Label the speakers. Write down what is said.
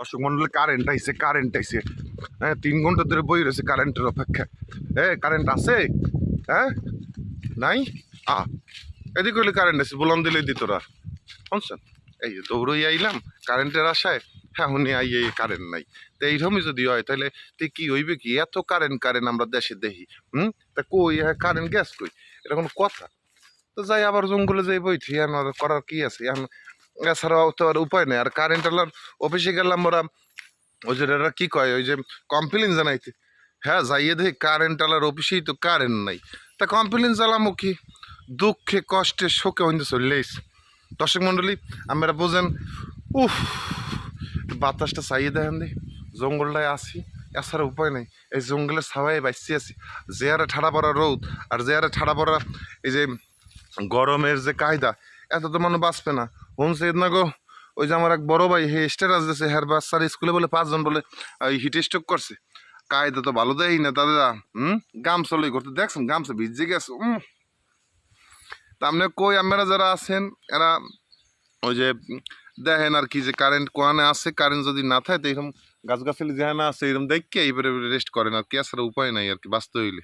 Speaker 1: দর্শক মন্ডলে কারেন্ট আইসে কারেন্ট আইসে হ্যাঁ তিন ঘণ্টা ধরে বই রয়েছে কারেন্টের অপেক্ষা এ কারেন্ট আছে? হ্যাঁ? নাই? আ, এদিকে হইলে কারেন্ট আছে বললাম দিলে দিত তোরা। শুনছেন? এই দৌড়ই আইলাম কারেন্টের আশায় হ্যাঁ হুনি আই, এই কারেন্ট নাই। তো এইরকমই যদি হয় তাহলে তুই কি হইবে কি? এত কারেন্ট কারেন্ট আমরা দেশে দেখি, হুম? তা কই? হ্যাঁ কারেন্ট গ্যাস কই? এটা কোনো কথা। তো যাই আবার জঙ্গলে যাই বইছি এখন করার কি আছে? এখন এছাড়াও তো আর উপায় নেই। আর কারেন্ট আলার অফিসে গেলাম ওরা, ওই যে এরা কী কয়, ওই যে কমপ্লেন জানাইতে। হ্যাঁ যাইয়ে দেখি কারেন্ট আলার অফিসেই তো কারেন্ট নাই। তা কমপ্লেন জ্বালামো কি? দুঃখে, কষ্টে, শোকে হইতে চললেইস দর্শক মণ্ডলী আমরা বোঝেন, উফ বাতাসটা চাইয়ে দেখেন দি। জঙ্গলটায় আসি এছাড়া উপায় নেই। এই জঙ্গলের ছাওয়ায় বাঁচছি আছি। যে হারে ঠাড়া পড়া রোদ, আর যে হারে ঠাড়া পড়া এই যে গরমের যে কায়দা এত তো মানুষ বাঁচবে না। হোমসে না গো, ওই যে আমার এক বড় ভাই, হে স্ট্যাটাস দিয়েছে হ্যার বাচ্চার স্কুলে বলে পাঁচজন বলে ওই হিট স্ট্রোক করছে। কায়দা তো ভালো দেয় না দাদা, হুম? গামছা লই করতে দেখছেন? গামছা ভিজে গেছে, উম। তা আপনি কই, আপনারা যারা আছেন, এরা ওই যে দেখেন আর কি যে কারেন্ট কোয়ানে আছে কারেন্ট যদি না থাকে, তো এরকম গাছ গাছালি যেখানে আছে, এরকম দেখে এইবারে রেস্ট করেন। আর কি আসলে উপায় নাই আর কি, বাঁচতে হইলে।